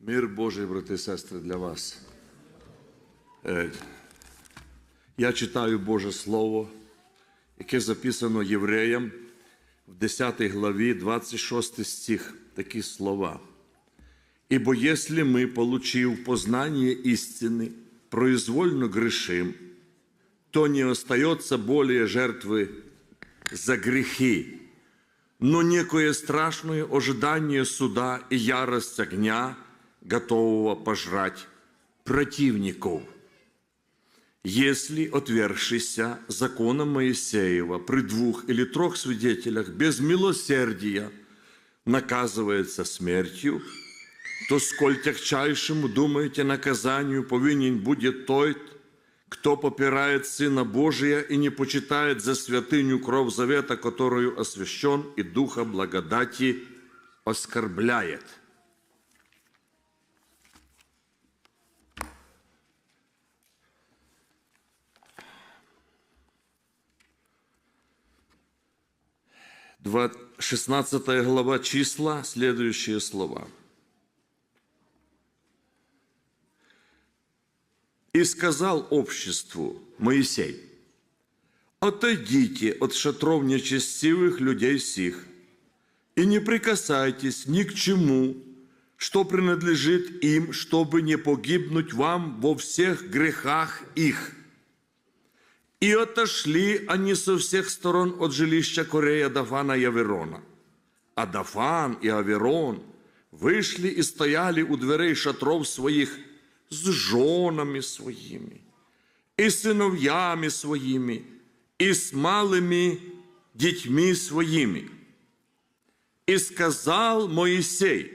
Мир Божий, брати і сестри, для вас. Е, Я читаю Боже Слово, яке записано євреям в 10 главі, 26 стих, такі слова. Ибо если мы, получив познание истины, произвольно грешим, то не остается более жертвы за грехи, но некое страшное ожидание суда и ярость огня, готового пожрать противников. Если, отвергшийся закона Моисеева при двух или трех свидетелях без милосердия наказывается смертью, то сколь тягчайшему, думаете, наказанию повинен будет тот, кто попирает Сына Божия и не почитает за святыню кровь завета, которую освящен и Духа благодати оскорбляет. 16 глава числа, следующие слова. И сказал обществу Моисей, «Отойдите от шатров нечестивых людей сих, и не прикасайтесь ни к чему, что принадлежит им, чтобы не погибнуть вам во всех грехах их». И отошли они со всех сторон от жилища Корея Дафана и Аверона. А Дафан и Аверон вышли и стояли у дверей шатров своих с женами своими, и сыновьями своими, и с малыми детьми своими. И сказал Моисей,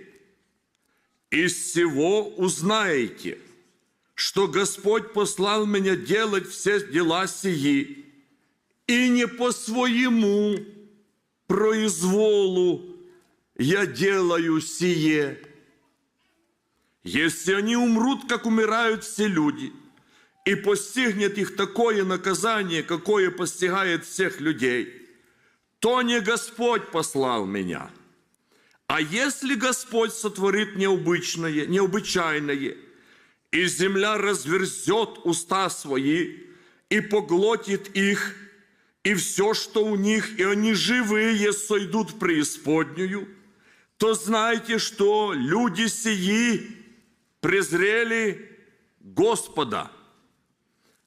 из всего узнаете, что Господь послал меня делать все дела сии, и не по своему произволу я делаю сие. Если они умрут, как умирают все люди, и постигнет их такое наказание, какое постигает всех людей, то не Господь послал меня. А если Господь сотворит необычное, необычайное, и земля разверзет уста свои и поглотит их, и все, что у них, и они живые сойдут в преисподнюю, то знайте, что люди сии презрели Господа.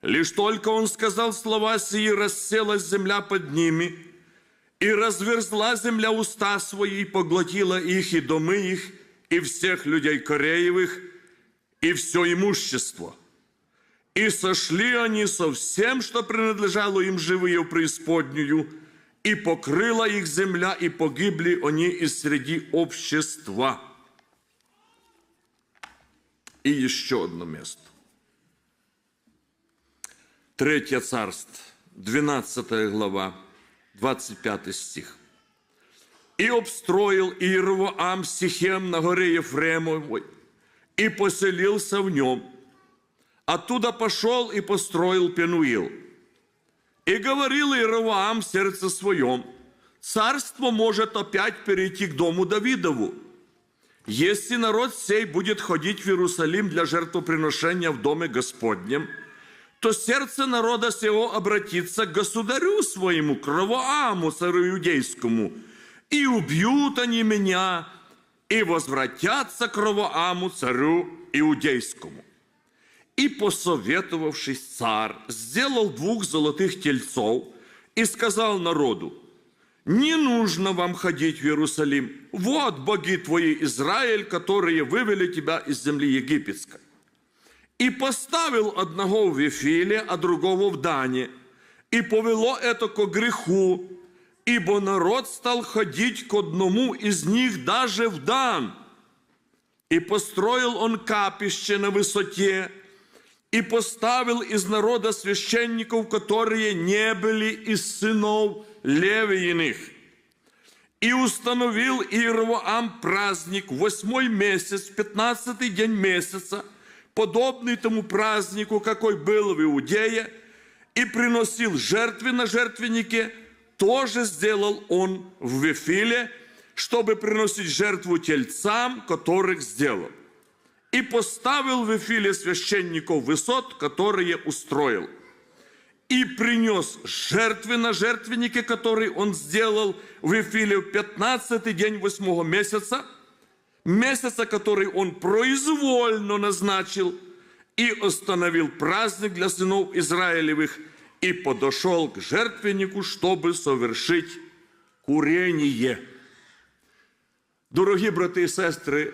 Лишь только он сказал слова сии, расселась земля под ними, и разверзла земля уста свои, и поглотила их, и домы их, и всех людей Кореевых, и все имущество. И сошли они со всем, что принадлежало им живые в преисподнюю, и покрыла их земля, и погибли они из среди общества. И еще одно место. Третье царство, 12 глава, 25 стих. «И обстроил Иеровоам Сихем на горе Ефремовой, и поселился в нем. Оттуда пошел и построил Пенуил. И говорил Иеровоам в сердце своем, царство может опять перейти к дому Давидову, если народ сей будет ходить в Иерусалим для жертвоприношения в доме Господнем, то сердце народа сего обратится к государю своему, к Равоаму, царю иудейскому, и убьют они меня, и возвратятся к Равоаму, царю иудейскому. И, посоветовавшись, царь сделал двух золотых тельцов и сказал народу, не нужно вам ходить в Иерусалим. Вот боги твои, Израиль, которые вывели тебя из земли египетской. И поставил одного в Вифиле, а другого в Дане. И повело это ко греху, ибо народ стал ходить к одному из них даже в Дан. И построил он капище на высоте, и поставил из народа священников, которые не были из сынов Левииных. И установил Иеровоам праздник восьмой месяц, пятнадцатый день месяца, подобный тому празднику, какой был в Иудее, и приносил жертвы на жертвеннике, тоже сделал он в Вифиле, чтобы приносить жертву тельцам, которых сделал. и поставил в Вифиле священников высот, которые устроил. И принес жертвы на жертвеннике, который он сделал в Вифиле в 15 день восьмого месяца, месяца, который он произвольно назначил, и установил праздник для сынов Израилевых, и подошел к жертвеннику, чтобы совершить курение. Дорогі брати і сестри,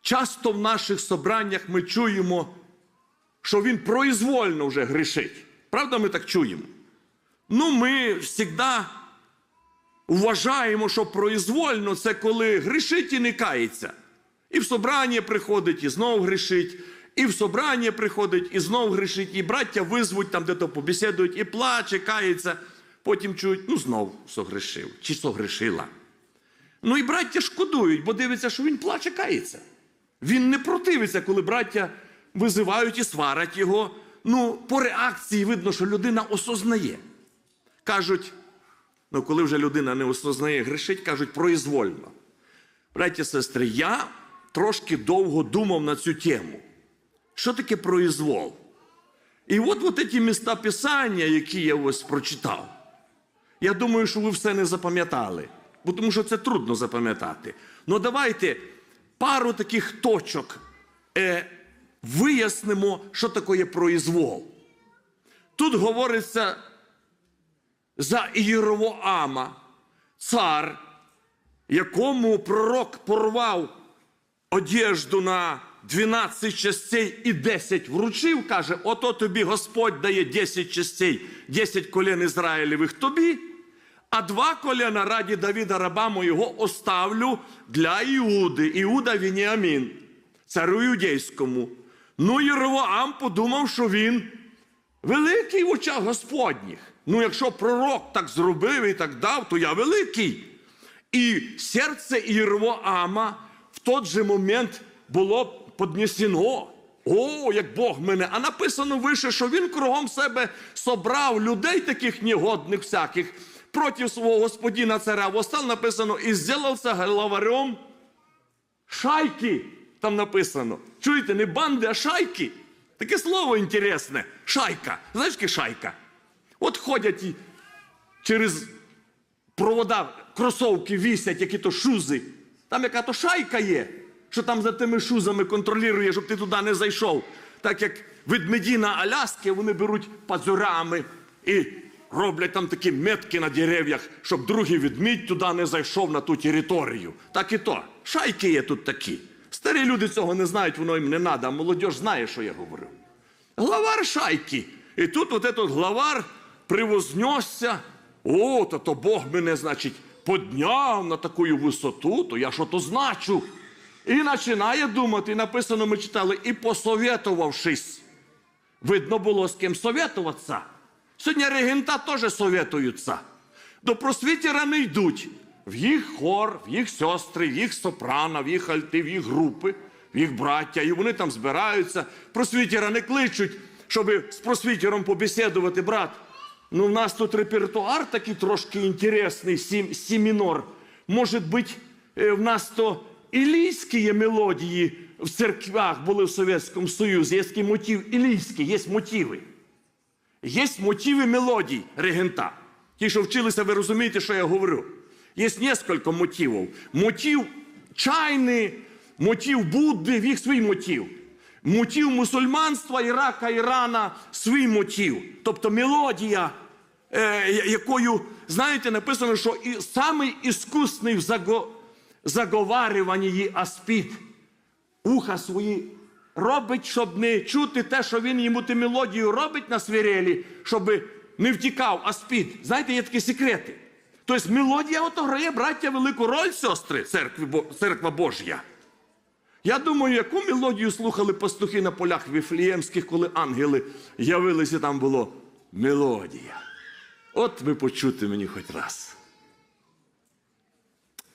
часто в наших собраннях ми чуємо, що він произвольно вже грішить. Правда, ми так чуємо? Ну, ми завжди вважаємо, що произвольно це коли грішить і не кається. І в собрання приходить, і знов грішить, і в собрання приходить, і знов грішить, і браття визвуть, там де-то побесідують, і плаче, кається. Потім чують, ну знов согрішив, чи согрішила. Ну і браття шкодують, бо дивиться, що він плаче, кається. Він не противиться, коли браття визивають і сварять його. Ну, по реакції видно, що людина осознає. Кажуть, ну коли вже людина не осознає грішить, кажуть произвольно. Браття сестри, я трошки довго думав на цю тему. Що таке произвол? І от от ці міста Писання, які я ось прочитав, я думаю, що ви все не запам'ятали, бо тому що це трудно запам'ятати. Ну давайте пару таких точок е, вияснимо, що таке произвол. Тут говориться за Єровоама, цар, якому пророк порвав одежду на 12 частей і 10 вручив, каже: ото тобі Господь дає 10 частей, 10 колін Ізраїлевих тобі, а два коліна раді Давіда раба моєго оставлю для Іуди. Іуда Вініамін, царю юдейському. Ну, Єровоам подумав, що він великий в очах Господніх. Ну, якщо пророк так зробив і так дав, то я великий. І серце Єровоама в той же момент було піднесено. О, як Бог мене. А написано вище, що він кругом себе собрав людей таких негодних всяких проти свого господина царя. Восстал написано, і зробився главарем шайки. Там написано. Чуєте, не банди, а шайки. Таке слово інтересне. Шайка. Знаєш, яке шайка? От ходять через провода кросовки вісять, які то шузи. Там яка то шайка є, що там за тими шузами контролює, щоб ти туди не зайшов. Так як ведмеді на Аляскі, вони беруть пазурами і роблять там такі метки на дерев'ях, щоб другий ведмідь туди не зайшов на ту територію. Так і то. Шайки є тут такі. Старі люди цього не знають, воно їм не треба, а молодь знає, що я говорю. Главар шайки. І тут от этот главар привознесся. О, то, то Бог мене, значить, подняв на таку висоту, то я що то значу. І починає думати, написано, ми читали, і посоветувавшись. Видно було з ким советуватися. Сьогодні регента теж советуються. До просвітера не йдуть. В їх хор, в їх сестри, в їх сопрано, в їх альти, в їх групи, в їх браття. І вони там збираються. Просвітера не кличуть, щоб з просвітером побесідувати, брат. Ну, в нас тут репертуар такий трошки інтересний, сім, сімінор. Може бути, е, в нас то ілійські мелодії в церквах були в Совєтському Союзі. Є мотив ілійський, є мотиви. Є мотиви мелодій регента. Ті, що вчилися, ви розумієте, що я говорю. Є кілька мотивів. Мотив чайний, мотив Будди, їх свій мотив. Мотив мусульманства, Ірака, Ірана, свій мотив. Тобто мелодія, е, якою, знаєте, написано, що і самий іскусний в заго, заговарюванні аспід. Уха свої робить, щоб не чути те, що він йому ту мелодію робить на свірелі, щоб не втікав аспід. Знаєте, є такі секрети. Тобто мелодія ото грає, браття, велику роль, сестри, церкви, церква Божя. Я думаю, яку мелодію слухали пастухи на полях віфліємських, коли ангели явилися, там було мелодія. От ви почути мені хоч раз.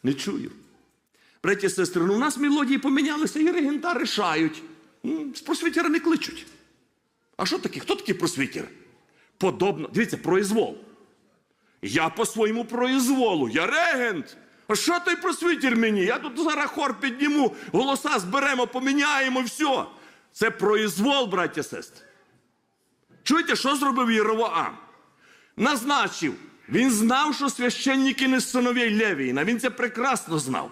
Не чую. Браті і сестри, ну у нас мелодії помінялися, і регента рішають. З просвітера не кличуть. А що таке? Хто такий просвітер? Подобно, дивіться, произвол. Я по своєму произволу, я регент. А що той просвітір мені? Я тут зараз хор підніму, голоса зберемо, поміняємо, все. Це произвол, браття сестри. Чуєте, що зробив Єровоам? Назначив. Він знав, що священники не з синовей Левіїна. Він це прекрасно знав.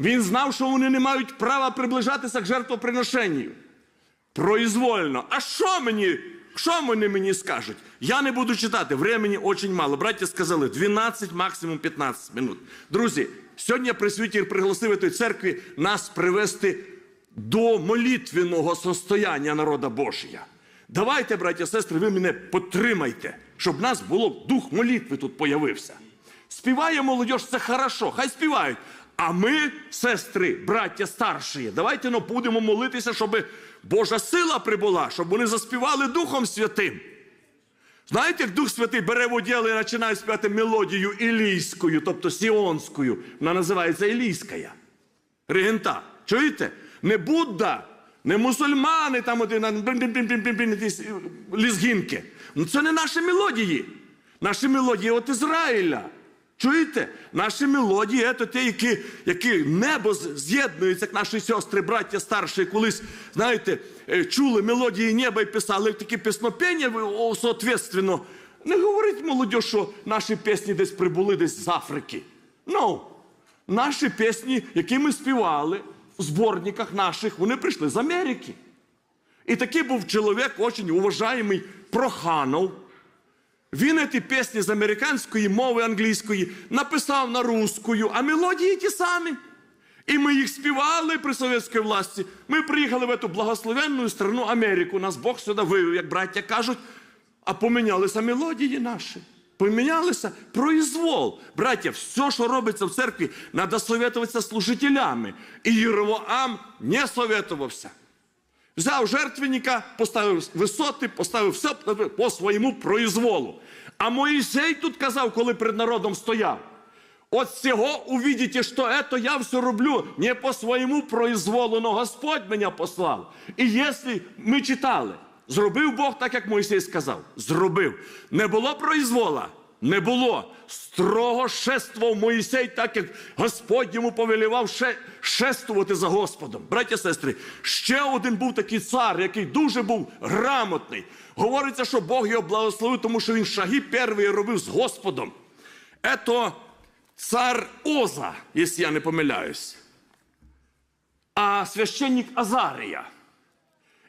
Він знав, що вони не мають права приближатися к жертвоприношенню. Произвольно. А що мені? Що вони мені скажуть? Я не буду читати, времени очень мало. Браття сказали 12, максимум 15 минут. Друзі, сьогодні пресвітір пригласив в церкві нас привести до молитвеного состояння народа Божия. Давайте, браття, сестри, ви мене підтримайте, щоб в нас було дух молитви тут появився. Співає молодь, це хорошо, хай співають. А ми, сестри, браття старші, давайте ну, будемо молитися, щоб Божа сила прибула, щоб вони заспівали Духом Святим. Знаєте, як Дух Святий бере в і починає співати мелодію ілійською, тобто сіонською. Вона називається ілійська. Регента. Чуєте? Не Будда, не мусульмани там один лізгінки. Ну це не наші мелодії. Наші мелодії от Ізраїля. Чуєте? Наші мелодії це ті, які, які небо з'єднується, як наші сестри, браття старші, колись, знаєте, е, чули мелодії неба і писали такі піснопення, соответственно. Не говорить молодь, що наші пісні десь прибули десь з Африки. Ну, наші пісні, які ми співали в зборниках наших, вони прийшли з Америки. І такий був чоловік, дуже уважаємий Проханов. Він ці пісні з американської мови англійської написав на русскую, а мелодії ті самі. І ми їх співали при совєтській власті. Ми приїхали в цю благословенну страну Америку. Нас Бог сюди вивів, як браття кажуть, а помінялися мелодії наші. Помінялися произвол. Браття, все, що робиться в церкві, треба советуватися з служителями. І Єровоам не советувався. Взяв жертвенника, поставив висоти, поставив все по своєму произволу. А Моїсей тут казав, коли перед народом стояв. От цього увидите, що это я все роблю не по своєму произволу, но Господь мене послав. І якщо ми читали, зробив Бог так, як Моїсей сказав. Зробив. Не було произвола? Не було. Строго шествував Моїсей, так як Господь йому повелівав ще шествувати за Господом. Браття сестри, ще один був такий цар, який дуже був грамотний. Говориться, що Бог його благословив, тому що він шаги перші робив з Господом. Ето цар Оза, якщо я не помиляюсь, а священник Азарія.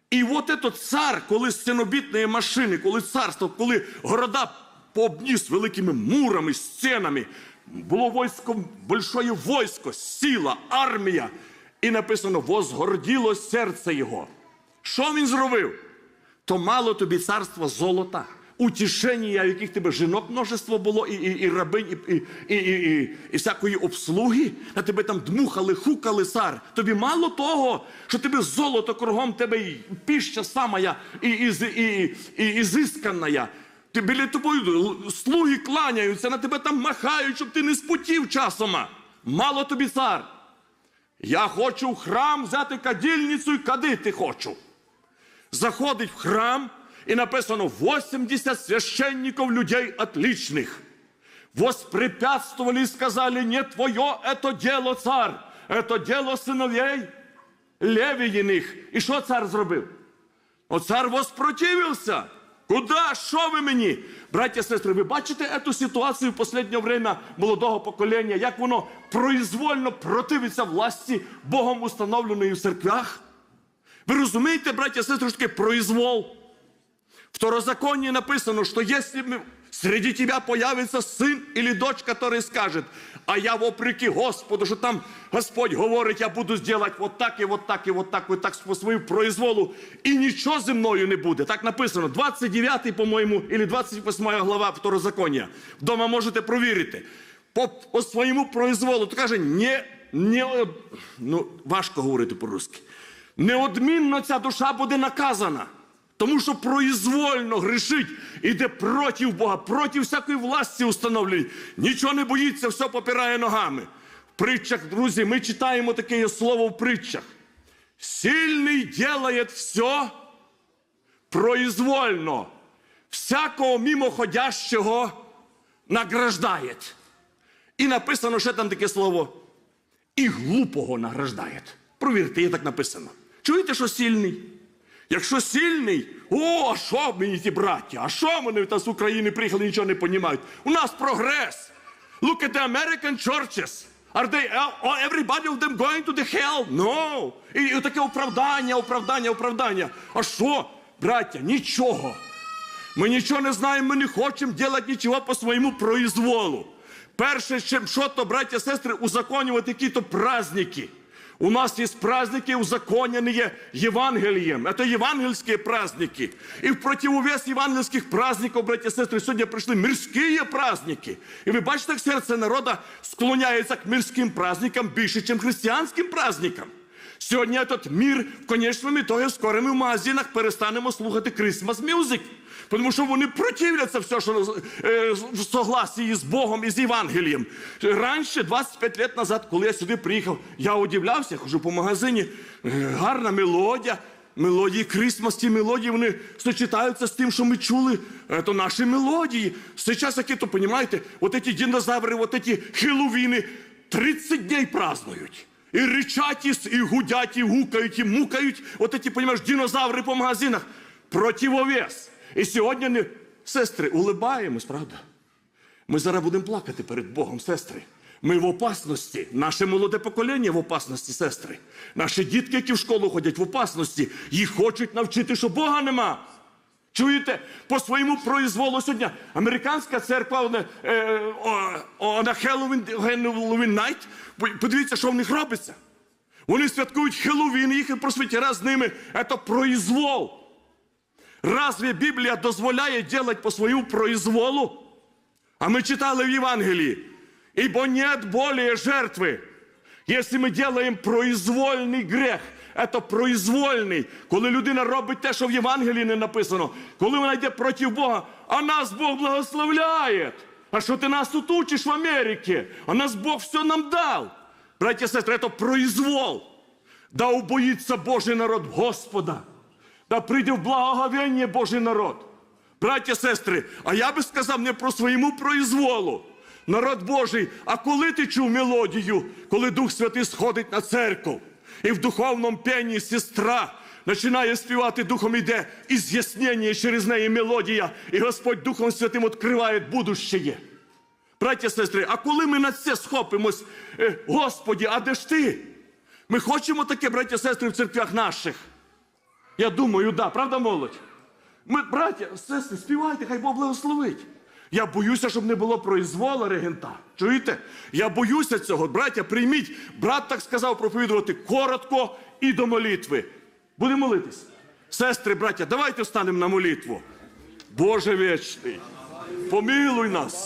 І от этот цар, коли з машини, коли царство, коли города пообніс великими мурами, стінами, було військо, большое військо, сила, армія. І написано, возгорділо серце його. Що він зробив? То мало тобі царства золота, утішення, в яких тебе жінок множество було, і, і, і рабинь, і, і, і, і, і, і всякої обслуги, а тебе там дмухали, хукали цар. Тобі мало того, що тебе золото кругом тебе і піща самая, і, і, і, і, і ізискана. Ти біля тобою л- слуги кланяються, на тебе там махають, щоб ти не спотів часома. Мало тобі цар. Я хочу в храм взяти кадільницю і кадити хочу заходить в храм, і написано 80 священников людей отличных. Воспрепятствовали и сказали, не твое это дело, царь, это дело сыновей Левіїних. І що цар зробив? О, цар воспротивився. Куда? Що ви мені? Браття сестри, ви бачите цю ситуацію в останнє время молодого покоління, як воно произвольно противиться власті Богом установленої в церквях? Ви розумієте, браття сестри, що таке произвол? В Второзаконии написано, что если мы- среди тебя появится сын или дочь, который скажет, а я вопреки Господу, що там Господь говорить, я буду сделать вот так і вот так і вот так, вот так по своєму произволу, і нічого зі мною не буде. Так написано, 29, по-моєму, или 28 глава Второзаконія. Вдома можете провірити. По, по своєму произволу, то каже, не, не, ну, важко говорити по-русски. Неодмінно ця душа буде наказана. Тому що произвольно грішить, іде проти Бога, проти всякої власті установленої. Нічого не боїться, все попирає ногами. В притчах, друзі, ми читаємо таке слово в притчах. Сильний делает все І написано ще там таке слово. І глупого награждає. Провірте, є так написано. Чуєте, що сильний? Якщо сильний, о, а що мені ті браття? А що вони та з України приїхали, нічого не розуміють? У нас прогрес. Look at the American churches. Are they all, everybody of them going to the hell? No. І, і таке оправдання, оправдання, оправдання. А що, браття, нічого. Ми нічого не знаємо, ми не хочемо робити нічого по своєму произволу. Перше, чим що то, браття сестри, узаконювати які-то праздники. У нас є праздники, узаконені Євангелієм. Це євангельські праздники. І в противовес євангельських праздників, браття сестри, сьогодні прийшли мирські праздники. І ви бачите, як серце народа склоняється к мирським праздникам більше, ніж християнським праздникам. Сьогодні этот мир в конечному ітогі скоро ми в магазинах перестанемо слухати Christmas music. Тому що вони противляться все, що е, в согласії з Богом і з Євангелієм. Раніше, 25 років назад, коли я сюди приїхав, я удивлявся, хожу по магазині, е, гарна мелодія. Мелодії Крисмас, ті мелодії, вони сочетаються з тим, що ми чули. Це наші мелодії. Сейчас, які то, розумієте, от ці динозаври, от ці хеловіни 30 днів празднують. І ричать, і гудять, і гукають, і мукають. От ці, розумієш, динозаври по магазинах. Противовес. І сьогодні не... сестри, улибаємось, правда? Ми зараз будемо плакати перед Богом, сестри. Ми в опасності. Наше молоде покоління в опасності, сестри. Наші дітки, які в школу ходять, в опасності. Їх хочуть навчити, що Бога нема. Чуєте? По своєму произволу сьогодні американська церква е, о, на Хеллоуін, Хеллоуін Найт. Подивіться, що в них робиться. Вони святкують Хеллоуін, їх просвітяра з ними. Це произвол. Разве Біблія дозволяє делать по своєму произволу? А мы читали в Евангелии, ибо нет более жертвы. Если ми делаем произвольний грех, это произвольний, коли людина робить те, що в Євангелії не написано, коли вона йде проти Бога, а нас Бог благословляє. А що ти нас тут учиш в Америці? А нас Бог все нам дав. Братья и сестры, это произвол. Да убоїться Божий народ Господа. Да прийде в благоговіння Божий народ. Браття, сестри, а я би сказав не про своєму произволу. Народ Божий, а коли ти чув мелодію, коли Дух Святий сходить на церкву, і в духовному пенні сестра починає співати Духом іде і з'яснення через неї мелодія, і Господь Духом Святим відкриває будущее. Браття, сестри, а коли ми на це схопимось, е, Господі, а де ж ти? Ми хочемо таке, браття, сестри, в церквях наших. Я думаю, да, правда, молодь? Ми, браття, сестри, співайте, хай Бог благословить. Я боюся, щоб не було произвола регента. Чуєте? Я боюся цього. Браття, прийміть. Брат так сказав проповідувати коротко і до молитви. Будемо молитись. Сестри, браття, давайте встанемо на молитву. Боже вічний, помилуй нас.